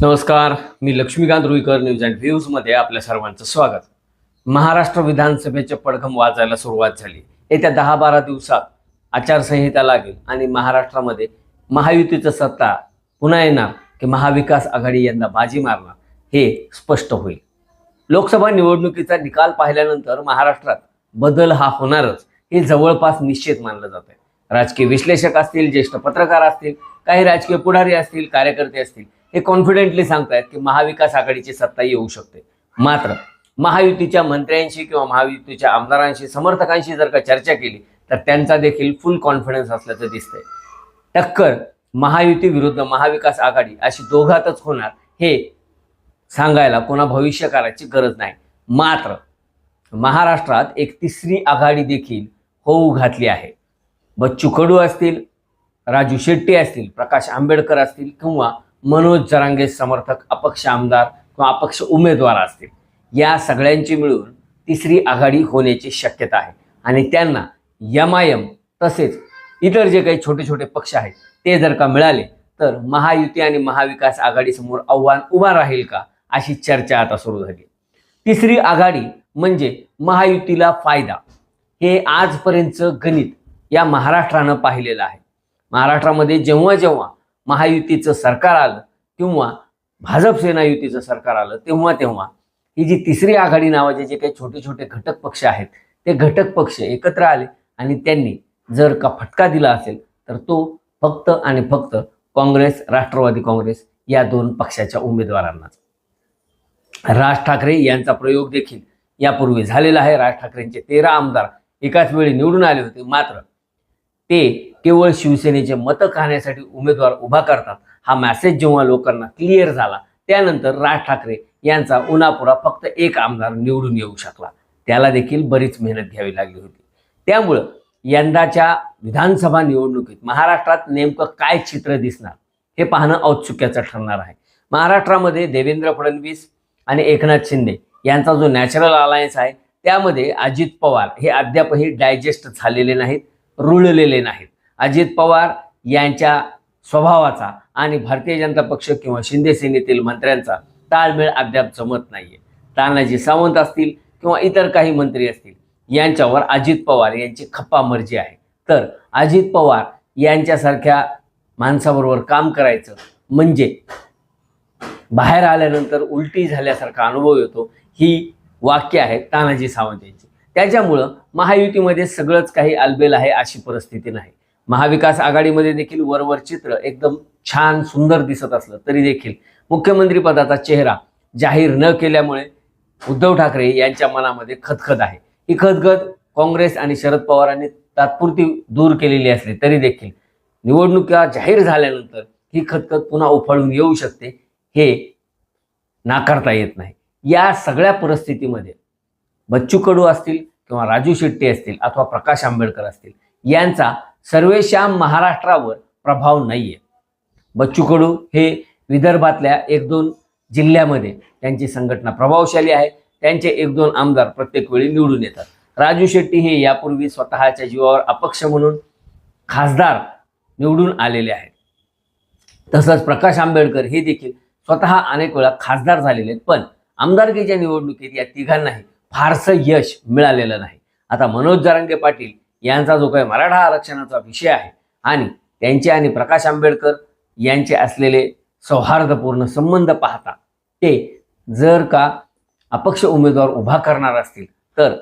नमस्कार मी Laxmikant Ruikar news and व्ह्यूजमध्ये आपल्या सर्वांचं स्वागत. महाराष्ट्र विधानसभेचे पडघम वाजायला सुरुवात झाली. येत्या दहा बारा दिवसात आचारसंहिता लागेल आणि महाराष्ट्रामध्ये महायुतीचं सत्ता पुन्हा येणार की महाविकास आघाडी यंदा बाजी मारणार हे स्पष्ट होईल. लोकसभा निवडणुकीचा निकाल पाहिल्यानंतर महाराष्ट्रात बदल हा होणारच हे जवळपास निश्चित मानलं जात आहे राजकीय विश्लेषक असतील ज्येष्ठ पत्रकार असतील काही राजकीय पुढारी असतील कार्यकर्ते असतील हे कॉन्फिडेंटली सांगतायत की महाविकास आघाडीची सत्ता येऊ शकते. मात्र महायुतीच्या मंत्र्यांशी किंवा महायुतीच्या आमदारांशी समर्थकांशी जर का चर्चा केली तर त्यांचा देखील फुल कॉन्फिडन्स असल्याचं दिसतंय. टक्कर महायुती विरुद्ध महाविकास आघाडी अशी दोघातच होणार हे सांगायला कोणा भविष्य करायची गरज नाही. मात्र महाराष्ट्रात एक तिसरी आघाडी देखील होऊ घातली आहे. बच्चू कडू असतील राजू शेट्टी असतील प्रकाश आंबेडकर असतील किंवा मनोज जरांगे समर्थक अपक्ष आमदार किंवा अपक्ष उमेदवार असतील या सगळ्यांची मिळून तिसरी आघाडी होण्याची शक्यता आहे. आणि त्यांना यमायम तसेच इतर जे काही छोटे छोटे पक्ष आहेत ते जर का मिळाले तर महायुती आणि महाविकास आघाडीसमोर आव्हान उभा राहील का अशी चर्चा आता सुरू झाली. तिसरी आघाडी म्हणजे महायुतीला फायदा. हे आजपर्यंतचं गणित. या महाराष्ट्रानं पाहिलेलं आहे. महाराष्ट्रामध्ये जेव्हा जेव्हा महायुतीचं सरकार आलं किंवा भाजप सेना युतीचं सरकार आलं तेव्हा तेव्हा ही जी तिसरी आघाडी नावाचे जे काही छोटे छोटे घटक पक्ष आहेत ते घटक पक्ष एकत्र आले आणि त्यांनी जर का फटका दिला असेल तर तो फक्त आणि फक्त काँग्रेस राष्ट्रवादी काँग्रेस या दोन पक्षाच्या उमेदवारांनाच. राज ठाकरे यांचा प्रयोग देखील यापूर्वी झालेला आहे. राज ठाकरेंचे तेरा आमदार एकाच वेळी निवडून आले होते मात्र ते केवळ शिवसेनेचे मतं खाण्यासाठी उमेदवार उभा करतात. हा मॅसेज जेव्हा लोकांना क्लिअर झाला त्यानंतर राज ठाकरे यांचा उन्हापुरा फक्त एक आमदार निवडून येऊ शकला. त्याला देखील बरीच मेहनत घ्यावी लागली होती. त्यामुळं यंदाच्या विधानसभा निवडणुकीत महाराष्ट्रात नेमकं काय चित्र दिसणार हे पाहणं औत्सुक्याचं ठरणार आहे. महाराष्ट्रामध्ये देवेंद्र फडणवीस आणि एकनाथ शिंदे यांचा जो नॅचरल अलायन्स आहे त्यामध्ये अजित पवार हे अद्यापही डायजेस्ट झालेले नाहीत. रुळलेले नाहीत. अजित पवार यांच्या स्वभावाचा आणि भारतीय जनता पक्ष किंवा शिंदे सेनेतील मंत्र्यांचा ताळमेळ अद्याप जमत नाहीये. तानाजी सावंत असतील किंवा इतर काही मंत्री असतील यांच्यावर अजित पवार यांची खप्पा मर्जी आहे. तर अजित पवार यांच्यासारख्या माणसाबरोबर काम करायचं म्हणजे बाहेर आल्यानंतर उलटी झाल्यासारखा अनुभव येतो ही वाक्य आहेत तानाजी सावंत यांची. त्याच्यामुळं महायुतीमध्ये सगळंच काही अलबेल आहे अशी परिस्थिती नाही. महाविकास आघाडीमध्ये देखील वरवर चित्र एकदम छान सुंदर दिसत असलं तरी देखील मुख्यमंत्री पदाचा चेहरा जाहीर न केल्यामुळे उद्धव ठाकरे यांच्या मनामध्ये खदखद आहे. ही खदखद काँग्रेस आणि शरद पवारांनी तात्पुरती दूर केलेली असली तरी देखील निवडणुका जाहीर झाल्यानंतर ही खदखद पुन्हा उफाळून येऊ शकते हे नाकारता येत नाही. या सगळ्या परिस्थितीमध्ये बच्चू कडू असतील किंवा राजू शेट्टी असतील अथवा प्रकाश आंबेडकर असतील यांचा सर्वेशाम महाराष्ट्रावर प्रभाव नाहीये. बच्चू कडू हे विदर्भातल्या एक दोन जिल्ह्यामध्ये त्यांची संघटना प्रभावशाली आहे. त्यांचे एक दोन आमदार प्रत्येक वेळी निवडून येतात. राजू शेट्टी हे यापूर्वी स्वतःच्या जीवावर अपक्ष म्हणून खासदार निवडून आलेले आहेत. तसंच प्रकाश आंबेडकर हे देखील स्वतः अनेक वेळा खासदार झालेले आहेत. पण आमदारकीच्या निवडणुकीत या तिघांनाही फारसं यश मिळालेलं नाही. आता मनोज जरांगे पाटील यांचा जो काही मराठा आरक्षणाचा विषय आहे आणि त्यांचे आणि प्रकाश आंबेडकर यांचे असलेले सौहार्दपूर्ण संबंध पाहता ते जर का अपक्ष उमेदवार उभा करणार असतील तर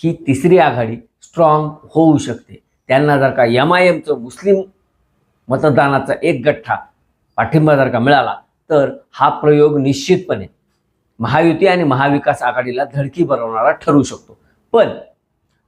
ही तिसरी आघाडी स्ट्रॉंग होऊ शकते. त्यांना जर का एम आय एमचं मुस्लिम मतदानाचा एक गठ्ठा पाठिंबा जर का मिळाला तर हा प्रयोग निश्चितपणे महायुती आणि महाविकास आघाडीला धडकी बनवणारा ठरू शकतो. पण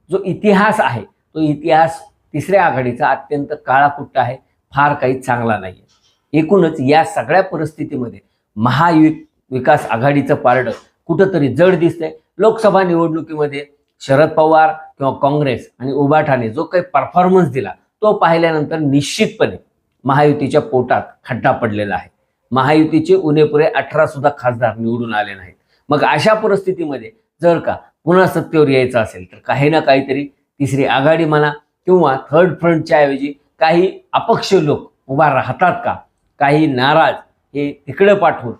जो इतिहास आहे तो इतिहास तिसऱ्या आघाडीचा अत्यंत काळाकुट्ट आहे फार काही चांगला नाही आहे एकूणच या सगळ्या परिस्थितीमध्ये महायु विकास आघाडीचं पारडं कुठंतरी जड दिसतंय. लोकसभा निवडणुकीमध्ये शरद पवार किंवा काँग्रेस आणि उबाठाने जो काही परफॉर्मन्स दिला तो पाहिल्यानंतर निश्चितपणे महायुतीच्या पोटात खड्डा पडलेला आहे. महायुतीचे उणेपुरे अठरा सुद्धा खासदार निवडून आले नाहीत. मग अशा परिस्थितीमध्ये जर का पुन्हा सत्तेवर यायचं असेल तर काही ना काहीतरी तिसरी आघाडी म्हणा किंवा थर्ड फ्रंटच्या ऐवजी काही अपक्ष लोक उभा राहतात का? काही नाराज हे तिकडं पाठवून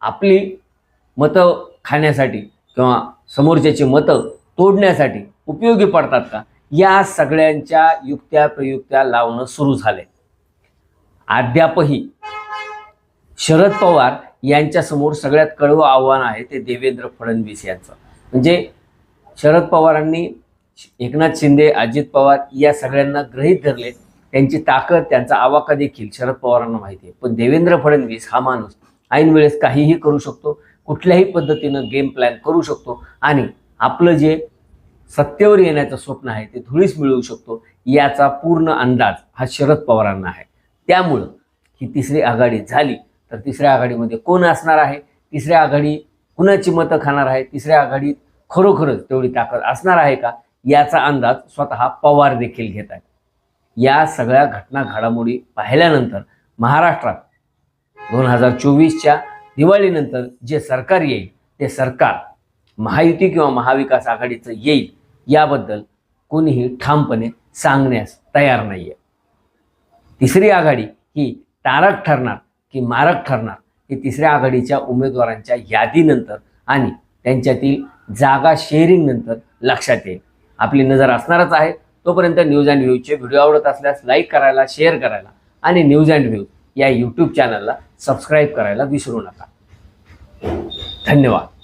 आपली मतं खाण्यासाठी किंवा समोरच्याची मतं तोडण्यासाठी उपयोगी पडतात का? या सगळ्यांच्या युक्त्या प्रयुक्त्या लावणं सुरू झालंय. अद्यापही शरद पवार यांच्यासमोर सगळ्यात कळवं आव्हान आहे ते देवेंद्र फडणवीस यांचं. म्हणजे शरद पवारांनी एकनाथ शिंदे अजित पवार या सगळ्यांना ग्रहीत धरले. त्यांची ताकद त्यांचा आवाका देखील शरद पवारांना माहिती आहे. पण देवेंद्र फडणवीस हा माणूस ऐन वेळेस काहीही करू शकतो कुठल्याही पद्धतीनं गेम प्लॅन करू शकतो आणि आपलं जे सत्तेवर येण्याचं स्वप्न आहे ते धुळीस मिळवू शकतो याचा पूर्ण अंदाज हा शरद पवारांना आहे. त्यामुळं ही तिसरी आघाडी झाली. तर तिसऱ्या आघाडीमध्ये कोण असणार आहे? तिसऱ्या आघाडी कुणाची मतं खाणार आहे? तिसऱ्या आघाडीत खरोखरच तेवढी ताकद असणार आहे का? याचा अंदाज स्वतः पवार देखील घेत आहेत. या सगळ्या घटना घडामोडी पाहिल्यानंतर महाराष्ट्रात दोन हजार चोवीसच्या दिवाळीनंतर जे सरकार येईल ते सरकार महायुती किंवा महाविकास आघाडीचं येईल याबद्दल कोणीही ठामपणे सांगण्यास तयार नाही आहे तिसरी आघाडी ही तारक ठरणार. की मारक ठरणार हे तिसऱ्या आघाडीच्या उमेदवारांच्या यादीनंतर आणि त्यांच्यातील जागा शेअरिंग नंतर लक्षात येईल. आपली नजर असणारच आहे. तोपर्यंत न्यूज अँड व्ह्यूजचे व्हिडिओ आवडत असल्यास लाईक करायला शेअर करायला आणि न्यूज अँड व्ह्यूज या यूट्यूब चॅनलला सबस्क्राईब करायला विसरू नका. धन्यवाद.